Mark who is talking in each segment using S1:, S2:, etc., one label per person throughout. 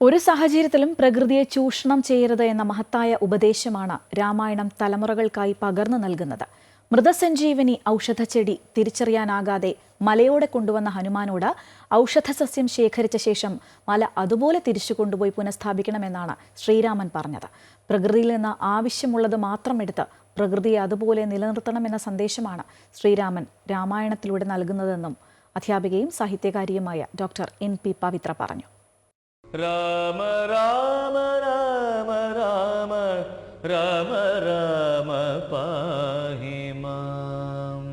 S1: ഒരു സാഹചര്യത്തിലും പ്രകൃതിയെ ചൂഷണം ചെയ്യരുത് എന്ന മഹത്തായ ഉപദേശമാണ് രാമായണം തലമുറകൾക്കായി പകർന്നു നൽകുന്നത്. മൃതസഞ്ജീവനി ഔഷധച്ചെടി തിരിച്ചറിയാനാകാതെ മലയോടെ കൊണ്ടുവന്ന ഹനുമാനോട് ഔഷധസസ്യം ശേഖരിച്ച ശേഷം മല അതുപോലെ തിരിച്ചു കൊണ്ടുപോയി പുനഃസ്ഥാപിക്കണമെന്നാണ് ശ്രീരാമൻ പറഞ്ഞത്. പ്രകൃതിയിൽ നിന്ന് ആവശ്യമുള്ളത് മാത്രം എടുത്ത് പ്രകൃതിയെ അതുപോലെ നിലനിർത്തണമെന്ന സന്ദേശമാണ് ശ്രീരാമൻ രാമായണത്തിലൂടെ നൽകുന്നതെന്നും അധ്യാപികയും സാഹിത്യകാരിയുമായ ഡോക്ടർ എൻ പി പവിത്ര പറഞ്ഞു.
S2: രാമ രാമ രാമ രാമ രാമ രാമ പാഹി മാം.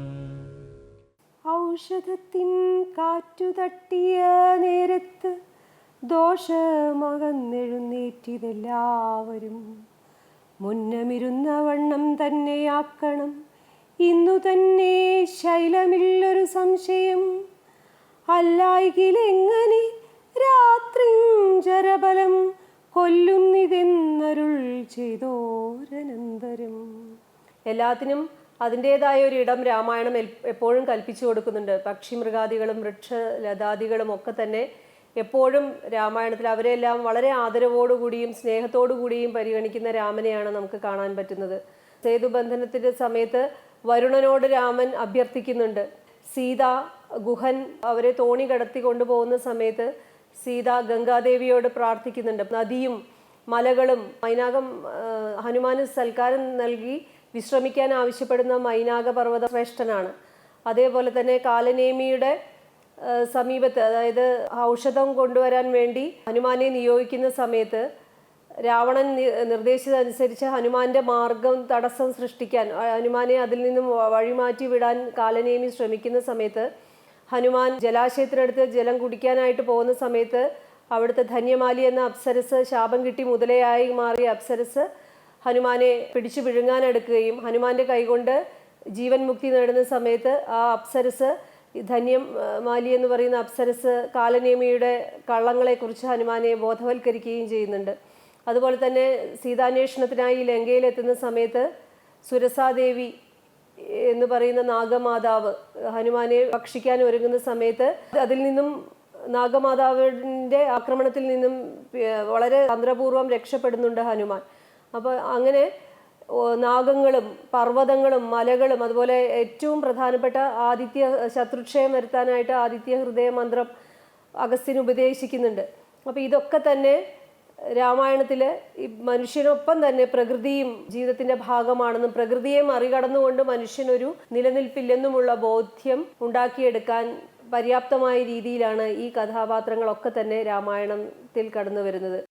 S3: ഔഷധത്തിൻ കാറ്റു തട്ടിയ നേരത്ത് ദോഷമകന്നെഴുന്നേറ്റിതെല്ലാവരും. മുന്നമിരുന്ന വണ്ണം തന്നെയാക്കണം ഇന്നു തന്നെ ശൈലമില്ലൊരു സംശയം. അല്ലായികിലെങ്ങനെ രാത്രി ജരബലം കൊല്ലുന്നിതെന്നരുൾ ചെയ്തോരനന്തരം. എല്ലാത്തിനും അതിന്റെതായ ഒരു ഇടം രാമായണം എപ്പോഴും കൽപ്പിച്ചു കൊടുക്കുന്നുണ്ട്. പക്ഷി മൃഗാദികളും വൃക്ഷ ലതാദികളും ഒക്കെ തന്നെ എപ്പോഴും രാമായണത്തിൽ അവരെല്ലാം വളരെ ആദരവോടുകൂടിയും സ്നേഹത്തോടുകൂടിയും പരിഗണിക്കുന്ന രാമനെയാണ് നമുക്ക് കാണാൻ പറ്റുന്നത്. സേതുബന്ധനത്തിന്റെ സമയത്ത് വരുണനോട് രാമൻ അഭ്യർത്ഥിക്കുന്നുണ്ട്. സീത ഗുഹൻ അവരെ തോണി കടത്തി കൊണ്ടുപോകുന്ന സമയത്ത് സീത ഗംഗാദേവിയോട് പ്രാർത്ഥിക്കുന്നുണ്ട്. നദിയും മലകളും മൈനാകം ഹനുമാന് സൽക്കാരം നൽകി വിശ്രമിക്കാൻ ആവശ്യപ്പെടുന്ന മൈനാക പർവത ശ്രേഷ്ഠനാണ്. അതേപോലെ തന്നെ കാലനേമിയുടെ സമീപത്ത് അതായത് ഔഷധം കൊണ്ടുവരാൻ വേണ്ടി ഹനുമാനെ നിയോഗിക്കുന്ന സമയത്ത് രാവണൻ നിർദ്ദേശിച്ചതനുസരിച്ച് ഹനുമാന്റെ മാർഗം തടസ്സം സൃഷ്ടിക്കാൻ ഹനുമാനെ അതിൽ നിന്നും വഴിമാറ്റി വിടാൻ കാലനേമി ശ്രമിക്കുന്ന സമയത്ത് ഹനുമാൻ ജലാശയത്തിനടുത്ത് ജലം കുടിക്കാനായിട്ട് പോകുന്ന സമയത്ത് അവിടുത്തെ ധന്യമാലി എന്ന അപ്സരസ് ശാപം കിട്ടി മുതലയായി മാറിയ അപ്സരസ് ഹനുമാനെ പിടിച്ചു വിഴുങ്ങാനെടുക്കുകയും ഹനുമാന്റെ കൈകൊണ്ട് ജീവൻ മുക്തി നേടുന്ന സമയത്ത് ആ അപ്സരസ് ധന്യം മാലി എന്ന് പറയുന്ന അപ്സരസ് കാലനേമിയുടെ കള്ളങ്ങളെക്കുറിച്ച് ഹനുമാനെ ബോധവൽക്കരിക്കുകയും ചെയ്യുന്നുണ്ട്. അതുപോലെ തന്നെ സീതാന്വേഷണത്തിനായി ലങ്കയിലെത്തുന്ന സമയത്ത് സുരസാദേവി എന്ന് പറയുന്ന നാഗമാതാവ് ഹനുമാനെ ഭക്ഷിക്കാൻ ഒരുങ്ങുന്ന സമയത്ത് അതിൽ നിന്നും നാഗമാതാവിന്റെ ആക്രമണത്തിൽ നിന്നും വളരെ തന്ത്രപൂർവം രക്ഷപ്പെടുന്നുണ്ട് ഹനുമാൻ. അപ്പോൾ അങ്ങനെ നാഗങ്ങളും പർവതങ്ങളും മലകളും അതുപോലെ ഏറ്റവും പ്രധാനപ്പെട്ട ആദിത്യ ശത്രുക്ഷയം വരുത്താനായിട്ട് ആദിത്യ ഹൃദയ മന്ത്രം അഗസ്ത്യന് ഉപദേശിക്കുന്നുണ്ട്. അപ്പോൾ ഇതൊക്കെ തന്നെ രാമായണത്തിൽ ഈ മനുഷ്യനൊപ്പം തന്നെ പ്രകൃതിയും ജീവിതത്തിന്റെ ഭാഗമാണെന്നും പ്രകൃതിയെ മറികടന്നുകൊണ്ട് മനുഷ്യനൊരു നിലനിൽപ്പില്ലെന്നുമുള്ള ബോധ്യം ഉണ്ടാക്കിയെടുക്കാൻ പര്യാപ്തമായ രീതിയിലാണ് ഈ കഥാപാത്രങ്ങളൊക്കെ തന്നെ രാമായണത്തിൽ കടന്നു വരുന്നത്